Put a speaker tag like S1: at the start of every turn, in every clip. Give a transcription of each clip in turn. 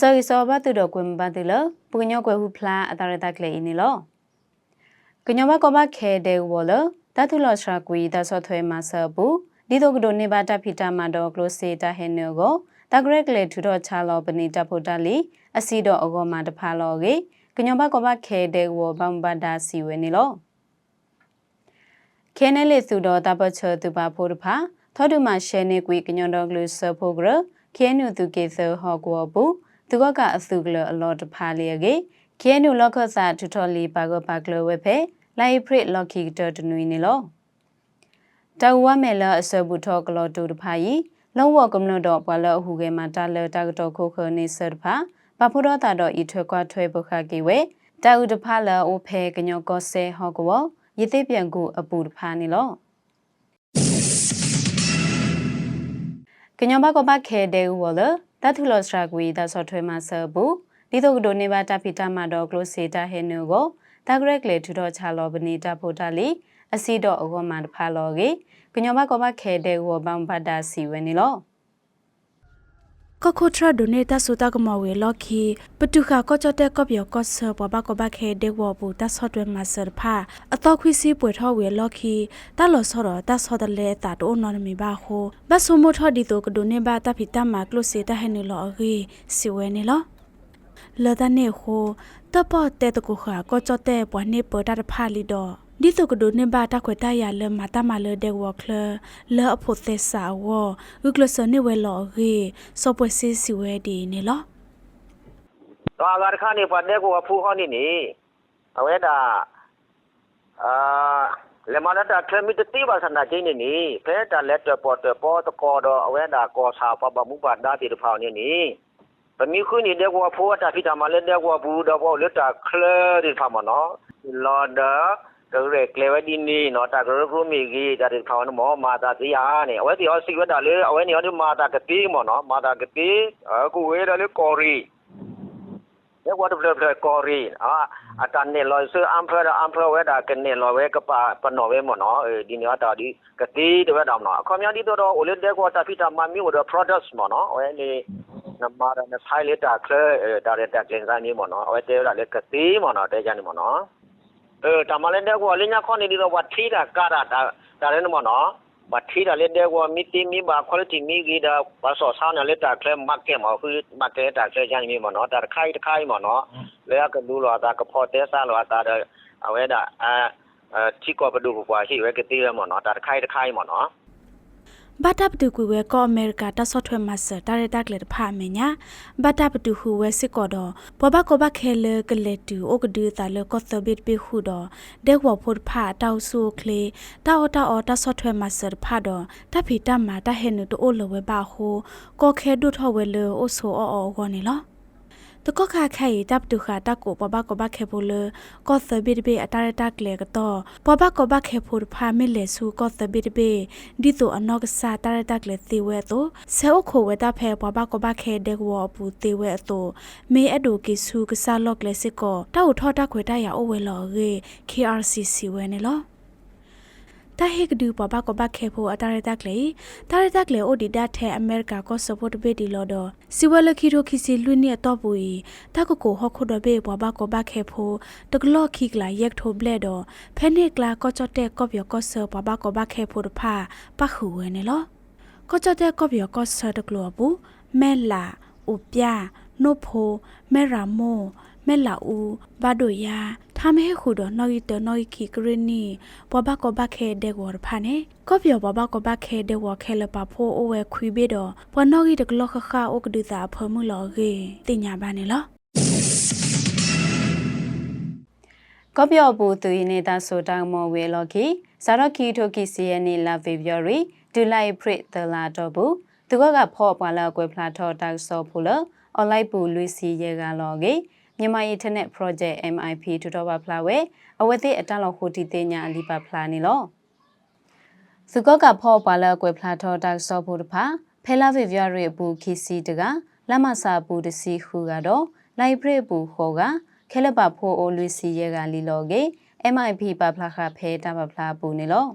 S1: စောရီစောဘတ်တူတော့ကွမ်ဘတ်တူလပုညောကွယ်ဟုဖလာအတာရတကလေနေလောကညောဘကောဘခဲတဲ့ဝလတတူလောစရာကွီတဆော့ထွဲမဆဘူးဒီတော့ကဒိုနေဘာတဖီတာမတော့ကလိုစေတာဟဲနောကိုတဂရက်လေထူတော့ချာလောပနီတဖို့တလီအစီတော့အကောမတဖာလောကေကညောဘကောဘခဲတဲ့ဝဘမ်ဘဒါစီဝဲနေလောခဲနဲလေသူတော့တပတ်ချတူပါဖို့တဖာထောဒုမရှဲနေကွီကညောတော့ကလိုဆဖို့ဂရခဲနုသူကေဆဟောကောဘူး သူကကအစုကလအလောတဖာလျေကေခဲနုလောက်ခဆာထူထော်လီပါကပါကလဝဲဖဲလိုက်ဖရစ်လော်ကီတတနွီနေလောတဝမဲလအစဘူထောကလောတူတဖာယီလုံးဝကမ္နတော့ဘွာလအဟုကေမှာတာလတာကတော့ခိုခနေစတဖာပဖုဒတာတော့ဤထွဲကွာထွဲပုခကေဝဲတာဥတဖာလအိုဖဲကညောကောဆဲဟောကောယေသိပြန်ကူအပူတဖာနေလောကညောဘကဘခဲတဲ့ဝလ တထုလောစရာကွေဒါဆော့ထွဲမှာဆဘူးဒီတော့ဒိုနေပါတဖီတာမှာတော့ကလိုစီတာဟဲနူကိုတာဂရက်လေထူတော့ချလောပနီတာဖိုတာလီအစီတော့အဝမတဖာလောကေကညောဘကဘခဲတဲ့ဝဘမ်ဘဒါစီဝဲနေလော
S2: ကခိုထရဒိုနေတာဆိုတာကမဝေလော်ခီပတုခါကောချတဲ့ကော့ပြောကော့ဆပဘကဘခဲဒေဝဘူတဆော့တွဲမဆာဖာအတော့ခွီစီပွေထောဝေလော်ခီတလောဆောရတဆောတလေတာတိုနော်မီဘာခိုဘတ်ဆုမထောဒီတိုကဒိုနေဘာတဖီတမကလုစီတဟဲနေလော်ဂီစီဝဲနေလောလဒနေခိုတပတ်တဲ့တကူခါကောချတဲ့ပွားနေပတာဖာလီတော့ ဒီတုကဒိုနေဘာတာခွေတရလမတာမလဒေဝခလလောအဖို့သက်စာဝဥကလစနေဝဲလော်ဂီစောပွေစီစီဝဲဒီနေလော
S3: တော့အဂါခါနေပတ်တဲ့ကိုဖူဟောနေနေအဝဲတာအာလေမနာတာကမီတတိပါစနာချင်းနေနေဖဲတာလက်တော့ပေါ်တော့ပေါ်တော့ကောတော့အဝဲတာကောစာပပမှုပါဒါတိတဖောင်းနေနေပမီခုနေတဲ့ကိုဖူတာဖိတာမလက်တဲ့ကိုဘူးတော့ပေါ်လက်တာခလဒီဖာမနော်လော်ဒါ ကရဲကလေဝဒီနီနော်တာကရခုမီကြီးဒါတိဖောင်းမောမာတာစီယာနေအဝဲတီဟောစီဝတာလေအဝဲနေဟောဒီမာတာကတိမောနော်မာတာကတိအခုဝဲတယ်လေကော်ရီ ne what the the kori a atan ne lo so ampere ampere we da ke ne lo we ka pa pa no we mo no e di ne ta di ka ti de we da no a khom ya di to do o le de ko ta pita ma mi wo do products mo no we ni na ma da na sai le ta kle da re ta ken sa ni mo no we te da le ka ti mo no de ja ni mo no e ta ma le de ko le nya kho ni di do wa thi da ka da da da le mo no บัดที่เราเล่นได้ว่ามีตีมีบาคุณภาพมีกี่ดาภาษาชาวเนี่ยเล่นตาเคลมมักแก่หมอคือมักแก่ตาเคลยังมีหมอเนาะตาไข่ไข่หมอเนาะแล้วก็ดูหลอตากระเพาะเตะซ่าหลอตาเอาไว้ดาอ่าเอ่อที่ก็ไปดูกว่าที่ไว้กตีหมอเนาะตาไข่ไข่หมอเนาะ
S2: ဘတ်တပ်တူကွေဝဲကောအမေရိကတဆော့ထွဲမဆာတာရတက်လက်ဖာမညာဘတ်တပ်တူဟူဝဲစစ်ကောတော့ဘဘကောဘခဲလေကလက်တူအိုကဒူတာလေကောသဘစ်ပေခုတော့ဒေဝဖို့ဖာတောက်ဆူကလေတောက်တောက်တဆော့ထွဲမဆာဖာတော့တဖီတမတဟဲနူတိုလဝဲပါဟိုကောခဲဒုထောဝဲလေအိုဆိုအောအောကောနေလော တကခါခိုင်တပ်တူခါတကိုပပကဘခေဖိုလကောသဘိဘေအတာရတက်လေကတော့ပပကဘခေဖိုဖာမီလေဆူကောသဘိဘေဒီတိုအနောက်ကစားတာရတက်လေသေဝဲတော့ဆဲအခိုဝဲတာဖဲပပကဘခေဒေဝပူသေဝဲတော့မေအဒိုကိဆူကစားလော့ကလေစစ်ကောတောက်ထောတက်ခွေတရအဝဲလော်ရေ KRCC ဝဲနေလော တာဟေကဒူပပကပခေဖို့အတာရတက်လေတာရတက်လေအိုဒီဒတ်ထဲအမေရိကကိုစပို့ဘေဒီလော်တော့စီဝဲလခီရိုခီစီလွိနေတော့ပူတာကိုကိုဟခုဒဘေပပကပခေဖို့တကလော့ခိကလာရက်ထိုဘလက်တော့ဖဲနေကလာကောချတဲ့ကော့ပြောကောဆပပကပခေဖို့တဖာပခုဝဲနေလောကောချတဲ့ကော့ပြောကောဆတကလောဘူးမဲလာဥပြနို့ဖိုမဲရာမို မက်လာဦးဘဒိုယာထာမဲခုတော့နော်ရီတော့နော်ခီကရနီဘဘကဘခဲဒဲဝရဖာနေကောပြောဘဘကဘခဲဒဲဝခဲလပါဖိုးအိုဝဲခွေဘေတော့ဘနော်ရီတကလခခအိုကဒူသာဖမှုလောကေတင်ညာပါနေလော
S1: ကောပြောပူသူရင်နေတာဆိုတောင်မော်ဝဲလော်ကီဇာရကီထိုကီစီယနီလာဗီဗီရီဒူလိုက်ဖရစ်ဒလာတော့ဘူးသူကကဖော့ပွာလာကွယ်ဖလာထော့တောက်ဆောဖူလအွန်လိုက်ပူလူစီရဲကလော်ကီ မြန်မာ internet project MIP တူတော့ပါဖလာဝဲအဝဲသိအတလောက်ဟိုတီတင်ညာအလီပါဖလာနေလောသူကကဖော့ပွာလာကွယ်ဖလာထော်တက်ဆော်ဖူတဖာဖဲလာဗီဗျော်ရီဘူးခီစီတကလမဆာပူတစီခူကတော့လိုက်ဖရစ်ပူခေါ်ကခဲလပဖိုးအိုလူစီရဲကလီလောကေ MIP ပပလာခဖဲတပပလာပူနေလော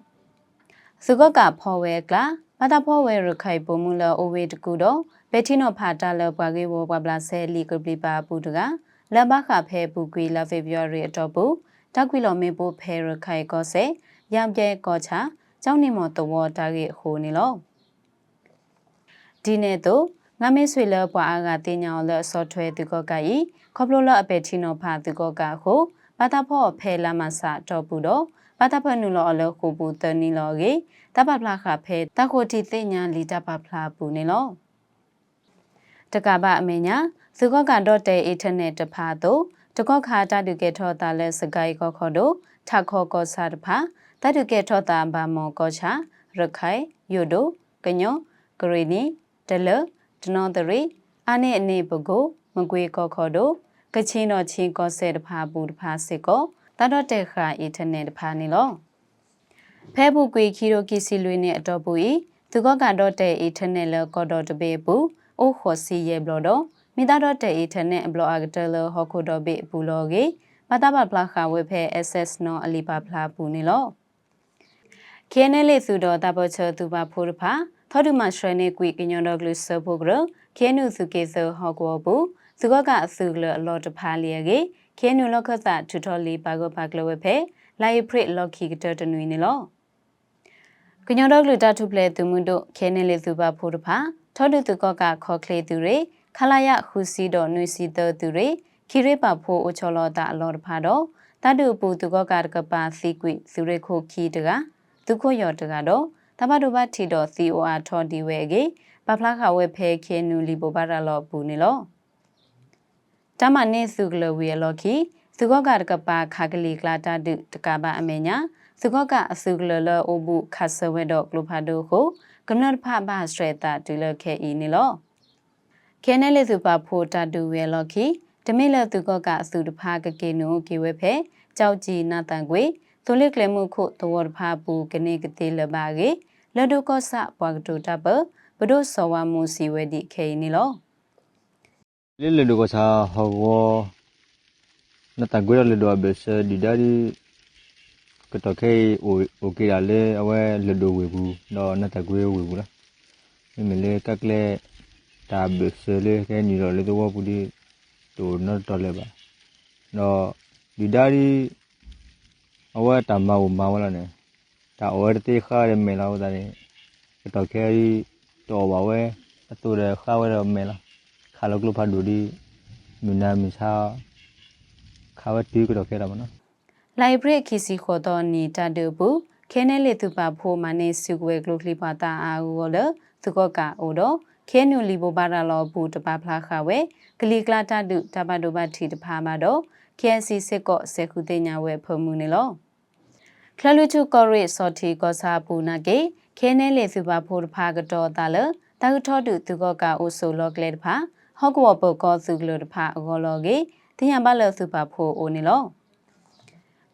S1: စုကကဖော်ဝဲကလာမတာဖော်ဝဲရခိုင်ပုံမူလအိုဝေတကူတော့ဘက်တီနိုဖာတာလပွားကေဝဘဘလာဆဲလီကပလီပါပူတက လဘခဖဲပူကွေလာဖေဗရရီအတော့ဘူးတက်ကွီလောမေပိုဖဲရခိုင်ကောဆေရံပြဲကောချာကျောင်းနေမော်တဝတာကေဟိုနေလောဒီနေ့တော့ငမေဆွေလပွားအားကတင်ညာလဆော့ထွဲသူကကဤခေါပလိုလအပက်တီနိုဖာသူကကဟုဘာတာဖော့ဖဲလာမဆာတော့ဘူးတော့ဘာတာဖနူလောအလခုပူတနီလောကေတပပလာခဖဲတခိုတီတင်ညာလီတပပလာပူနေလော တကဘာအမေညာသူကကတော့တဲအထက်နဲ့တဖာတော့တကောခါတတုကေထောတာလဲစကိုင်ကောခေါ်တို့ထခောကောစာတဖာတတုကေထောတာဘာမောကောချာရခိုင်ယိုဒိုကညောဂရီနီဒလဒနောတရီအနဲ့အနေပကိုမကွေကောခေါ်တို့ကချင်းတော်ချင်းကောဆဲတဖာပူတဖာစစ်ကောတတော့တဲ့ခါအထက်နဲ့တဖာနေလောဖဲဘူးကွေခီရိုကီစီလွေနဲ့အတော်ပူဤသူကကတော့တဲ့အထက်နဲ့လကောတော့တပေပူ အိုခေါ်စီရဲ့ဘလော်တော့မိသားတော့တဲ့အထက်နဲ့ဘလော်အကတလဟော်ခိုတော့ပေပူလောကေပတာပပလာခဝေဖဲ SS နော်အလီပါဖလာပူနေလောခဲနဲလေသူတော်တပချသူပါဖိုးတဖာသောတုမရှရနေကွေကညောတော့ဂလုဆဖိုဂရခဲနုစုကေဇဟောကောဘူးသူကကအစုလအလော်တဖာလျေကေခဲနုလောကသထူထော်လီပါကောပါကလဝေဖဲလိုက်ဖရစ်လော်ခီကတတနွေနေလောကညောတော့ဂလုတထုပလေသူမှုတို့ခဲနဲလေသူပါဖိုးတဖာ ထောတုသူကကခေါ်ကလေသူတွေခလာယခူစီတော်နွေစီတော်သူတွေခီရိပဖိုးအချောလောတာအလော်တဖာတော့တတုပူသူကကတကပါစီကွိသူရခိုခီတကသူခိုယောတကတော့တပတ်တို့ဘထီတော် COR ထော်ဒီဝဲကေပပလာခဝဲဖဲခဲနူလီပိုပါရလောပူနေလောတမနေစုကလဝီလောခီသူကကတကပါခါကလီကလာတာတုတကပါအမေညာသူကကအစုကလလောအဘုခဆဝဲတော့ကလုဖာဒိုကို ကမ္နတ်ဖဘာစရတာဒူလခဲဤနေလောခဲနဲလေစုပါဖိုတာဒူဝဲလောခီတမိလသူကကအစုတဖာကကေနုကေဝဲဖဲကြောက်ကြည်နာတန်ကွေသူလိကလမှုခုတဝရဖာပူကနေကတိလပါကေလဒုကောဆပွားကတူတပဘဒုဆောဝမှုစီဝဲဒီခေနီလော
S4: le le do sa hawo na ta gwe le do be se di da di ko to ke o o ke la le awe le do we bu no na ta gwe we bu la me me le ka kle ta be se le ke ni lo le do wo bu di to no to le ba no di da di awe ta ma wo ma wala ne ta awe te kha le me la wo da ne ko to ke ri to ba we to de kha we de me la ခါလောကလဖာဒူဒီမီနာမီစာခါဝတီကတော့ခဲတာမနော်
S1: လိုက်ဘရခီစီခေါ်တော့နီတတူဘူးခဲနဲလေသူပါဖိုးမနေစုကွဲဂလုကလီပါတာအာဟူောလသူကကအိုတော့ခဲနူလီဘောပါရလောဘူးတပါဖလာခဝဲဂလီကလာတတုတပါဒိုဘတီတဖာမှာတော့ KNC စစ်ကော့ဆေခုတင်ညာဝဲဖုံမှုနေလောခလလူချူကောရိစော်တီကောစာပူနာကေခဲနဲလေသူပါဖိုးတဖာကတော့တာလတာကထောတုသူကကအိုဆိုလောကလေတဖာဟော့ကဝပုတ်ကောစုကလတဖာအကောလောကေတင်ရပါလစုပါဖိုးအိုနေလော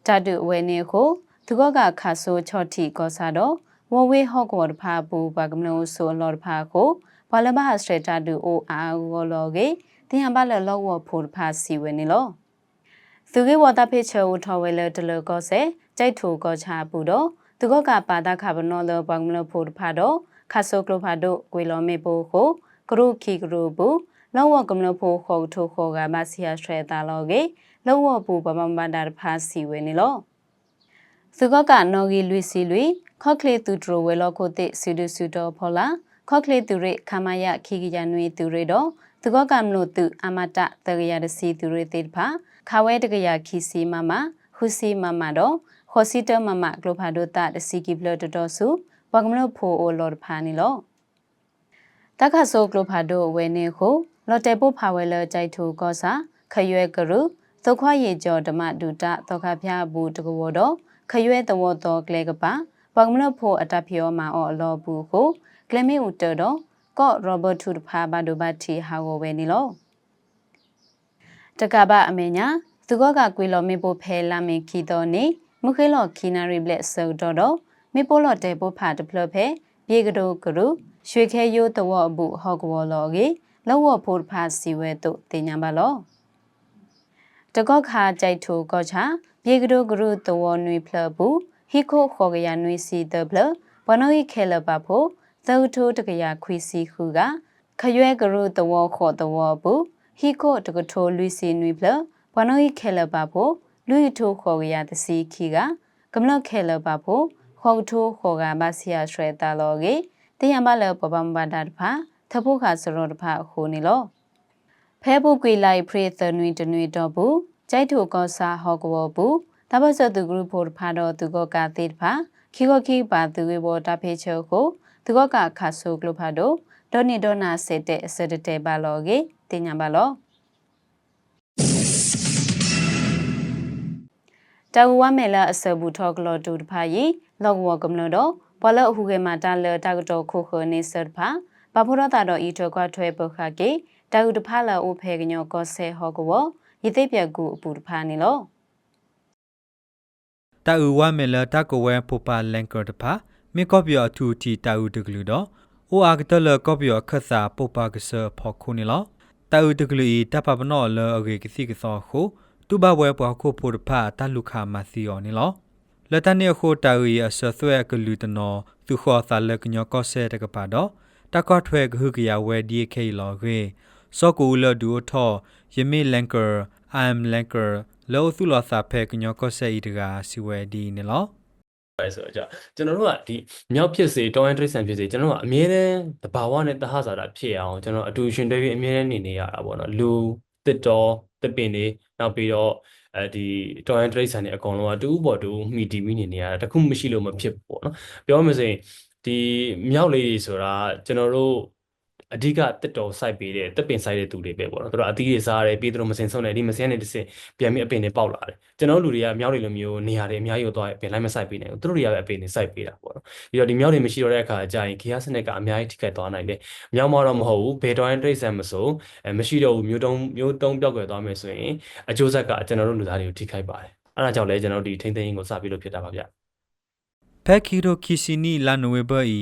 S1: တတုဝဲနေခုသူကကခါဆိုချော့တီကောစာတော့ဝဝေးဟော့ကဝတဖာပူပါကမလို့ဆိုလောတဖာကိုဘာလဘဟစထတာတူအိုအာကောလောကေတင်ရပါလလောဝဖိုးတဖာစီဝဲနေလောသူကေဝတာဖေချောထော်ဝဲလတလကောစေကြိုက်ထူကောချာပူတော့သူကကပါတာခဘနောလောဘာကမလို့ဖိုးတဖာတော့ခါဆိုကလိုဖာတို့ကွေလောမေပိုကိုကရုခီကရုဘူး လောဝကမလဖို့ခေါ်ထိုခေါ်ကမဆီယာဆွဲတာလောကေလောဝပူပမမန္တာဖာစီဝဲနေလောသူကကနော်ဂီလွီစီလွီခော့ကလေသူဒရိုဝဲလောကိုတိစီဒူဆူတော်ဖောလာခော့ကလေသူရိခမယခီကီယနွေသူရိတော့သူကကမလို့သူအမတတကရတစီသူရိတေဖာခဝဲတကရခီစီမမဟူစီမမတော့ခေါ်စီတမမဂလိုဖာဒိုတာတစီကီဘလတ်တော်စုဘကမလို့ဖိုအိုလော်ဖာနီလောတခါဆိုဂလိုဖာဒိုဝဲနေခု လော်တေပိုဖာဝဲလကြိုက်ထူကောစာခရွဲကရုသုခွရေကျော်ဓမ္မဒုတသောခဖျားဘူးတကဝတော်ခရွဲတဝတော်ကလေကပါဘကမလဖို့အတဖျောမှာအော်လောဘူးကိုကလမီဦးတော်ကော့ရောဘတ်ထူဖာဘာဒိုဘတ်တီဟာဝဝဲနီလောတကဘာအမေညာသူကကကွေလော်မေပိုဖဲလာမင်ခီတော်နေမုခေလော်ခီနာရီဘလက်ဆောတော်တော်မေပိုလော်တေပိုဖာတဖလဖဲပြေကတိုကရုရွှေခဲယိုးတဝအဘူးဟော့ကဝလော်ကြီး လောဝဖို့ဖာစီဝဲတို့တင်ညာပါလောတကော့ခါကြိုက်ထိုကောချာပြေကတိုကရုတဝနွေဖလဘူးဟီခိုခေါ်ကရနွေစီတဘလဘနိုဤခဲလပါဖို့သုထိုတကရခွီစီခုကခရွဲကရုတဝခောတဝဘူးဟီကိုတကထိုလူစီနွေပလဘနွိခဲလပါဖို့လူထိုခောရရတစီခီကကမလခဲလပါဖို့ခောထိုခောကဘာစီယာရွှဲတာလောကေတင်ယမလပပမ္ဘာဒတ်ဖာ သဖို့ခါစရောတဖာဟိုနီလောဖဲပုတ်ကွေလိုက်ဖရေသနွေတနွေတော့ဘူးကြိုက်ထိုကောစာဟောကဝဘူးတပတ်စသူဂရုဖို့ဖာတော့သူကကတိဖာခီကိုခီပါသူဝေဘောတဖေချေကိုသူကကခါဆိုကလဖာတော့ဒေါနီဒေါနာစတဲ့စတဲ့တဲ့ပါလောကေတင်ညာပါလောတဝဝမဲလာအစဘူးထောကလောတူတဖာယီလောကဝကမလို့တော့ဘလအဟုကေမာတာလတာကတော့ခုခနေစတ်ဖာ ဘာဖို့တော့တာတော့ဤထောကထွဲပုခါကေတာဥတဖာလာအိုဖဲကညောကောဆဲဟောကဝယသိပြက်ကူအပူတဖာနေလော
S5: တာဥဝမဲလတာကိုဝဲပိုပါလန်ကောတဖာမေကော့ပြောအထူတီတာဥတကလူတော့အိုအာကတလကော့ပြောခတ်စာပိုပါကဆဖော်ခုနေလောတာဥတကလူဤတပပနောလအဂေကစီကစောခုတူဘဝဲပွားခုဖို့တဖာတလူခါမစီယောနေလောလတနေခိုတာဥရအဆဆွဲကလူတနောသူခေါ်သာလကညောကောဆဲတကပါတော့ တကော့ထွဲကဟုကရဝဲဒီခေလောခေစောကူလဒူထောယမေလန်ကာအိုမ်လန်ကာလောသူလောစာဖဲကညောကောဆဲဤတကစီဝဲဒီနေလော
S6: ပဲဆိုတော့ကြာကျွန်တော်တို့ကဒီမြောက်ဖြစ်စေတောင်းရန်တရိတ်ဆန်ဖြစ်စေကျွန်တော်တို့ကအမြဲတမ်းတဘာဝနဲ့တဟဇာတာဖြစ်အောင်ကျွန်တော်အတူရှင်တွဲပြီးအမြဲတမ်းနေနေရတာပေါ့နော်လူတစ်တော်တစ်ပင်တွေနောက်ပြီးတော့အဲဒီတောင်းရန်တရိတ်ဆန်တွေအကုန်လုံးကတူဥပေါ်တူမှီတီပြီးနေနေရတာတခုမရှိလို့မဖြစ်ဘူးပေါ့နော်ပြောမှဆိုရင် ဒီမြောက်လေးတွေဆိုတာကျွန်တော်တို့အဓိကတစ်တော်စိုက်ပေးတဲ့တစ်ပင်စိုက်တဲ့သူတွေပဲပေါ့နော်သူတို့အသီးတွေစားရတယ်ပြီးသူတို့မစင်ဆုံးတယ်ဒီမစင်နဲ့တစ်စင်ပြန်ပြီးအပင်တွေပေါက်လာတယ်ကျွန်တော်တို့လူတွေကမြောက်တွေလိုမျိုးနေရာတွေအများကြီးကိုသွားပြင်လိုက်မစိုက်ပေးနိုင်ဘူးသူတို့တွေကပဲအပင်တွေစိုက်ပေးတာပေါ့နော်ပြီးတော့ဒီမြောက်တွေမရှိတော့တဲ့အခါကျရင်ဂီယာစနစ်ကအများကြီးထိခိုက်သွားနိုင်တယ်မြောက်မတော့မဟုတ်ဘူးဘေတော်ရင်တိတ်ဆန်မဆိုအဲမရှိတော့ဘူးမျိုးတုံးမျိုးတုံးပြောက်ကွယ်သွားမယ်ဆိုရင်အကျိုးဆက်ကကျွန်တော်တို့လူသားတွေကိုထိခိုက်ပါတယ်အဲဒါကြောင့်လဲကျွန်တော်တို့ဒီထိမ့်သိမ်းရေးကိုစပြီးလို့ဖြစ်တာပါဗျ
S5: ဖက်ခီရိုခီစီနီလာနိုဝေဘီ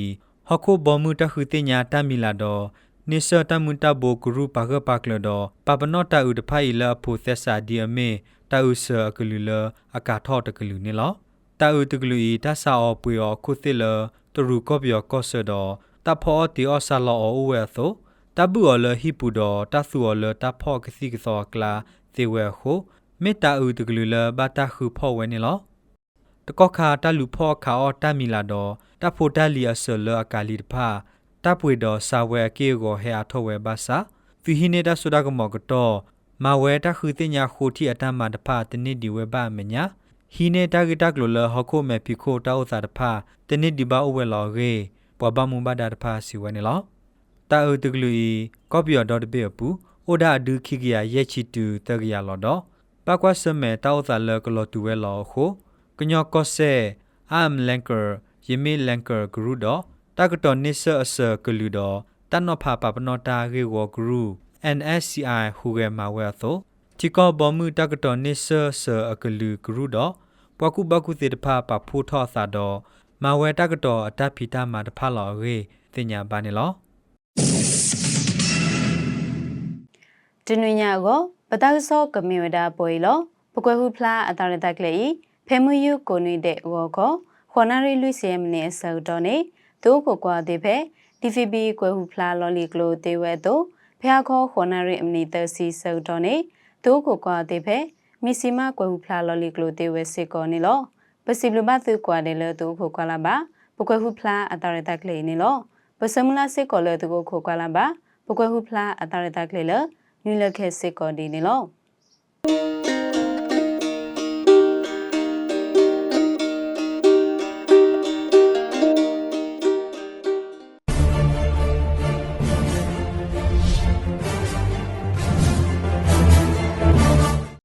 S5: ဟခုဘောမှုတခုတင်ညာတမီလာတော့နိစတမှုတဘိုဂရုပါကပါကလတော့ပပနောတာဥဒဖိုင်လာဖိုသက်စာဒီအမေတာဥဆအကလူလအကာထောတကလူနေလောတာဥတကလူဤတဆာအပွေအခုသီလတရူကောပြောကောဆဒတဖောတီအဆလောအဝဲသောတဘူအလဟိပူဒတဆူအလတဖောကစီကစောကလာသေဝဲဟုမေတာဥတကလူလဘတာခုဖောဝဲနေလော တကောခါတလူဖောခါအော်တမီလာတော့တဖိုတလီအဆလအကာလီတဖာတပွေတော့စာဝဲကေကိုဟဲအထောဝဲဘာစာဖီဟိနေတာဆူဒါကမောကတော့မဝဲတခုတင်ညာခိုတီအတမတဖာတနစ်ဒီဝဲဘာမညာဟီနေတာဂီတကလိုလဟခုမဲဖီခိုတောစာတဖာတနစ်ဒီဘာအဝဲလောရေပွားဘမှုဘဒတဖာစီဝဲနေလောတာအုတကလူဤကော့ပီယောဒေါ်တပေပူအိုဒါဒူခိကရရဲ့ချီတူတကရလောတော့ပကွာစမဲတောစာလကလောတူဝဲလောခို ကညောကောဆေအမ်လန်ကာယမီလန်ကာဂရုဒတကတော်နိဆအဆကလူဒတနောဖာပပနောတာဂေဝဂရု NSCI ဟူဂေမာဝဲသောတီကောဘမှုတကတော်နိဆဆအကလူဂရုဒပကုဘကုတိတဖာပဖူထောသာဒမာဝဲတကတော်အတဖီတာမာတဖာလောရေတင်ညာပါနေလော
S1: ဒီနွေညာကိုပတောက်စောကမေဝဒပွေလောပကွယ်ဟုဖလားအတာရတက်လေ ဖဲမယူကိုနွေတဲ့ဝေါ်ကိုခေါ်နာရီလူစီယမနေဆောက်တော့နေသူကိုကွာသေးဖဲ DVB ကွယ်ဟုဖလားလော်လီကလိုတေဝဲတို့ဖះခေါ်ခေါ်နာရီအမနီတစီဆောက်တော့နေသူကိုကွာသေးဖဲမီစီမကွယ်ဟုဖလားလော်လီကလိုတေဝဲစစ်ကောနေလောပစီဘလဘသူကွာတယ်လို့သူကိုကွာလာပါပကွယ်ဟုဖလားအတာရတက်လေနေလောပစမလာစစ်ကောလို့သူကိုကိုကွာလာပါပကွယ်ဟုဖလားအတာရတက်လေလို့ညလခဲစစ်ကောဒီနေလော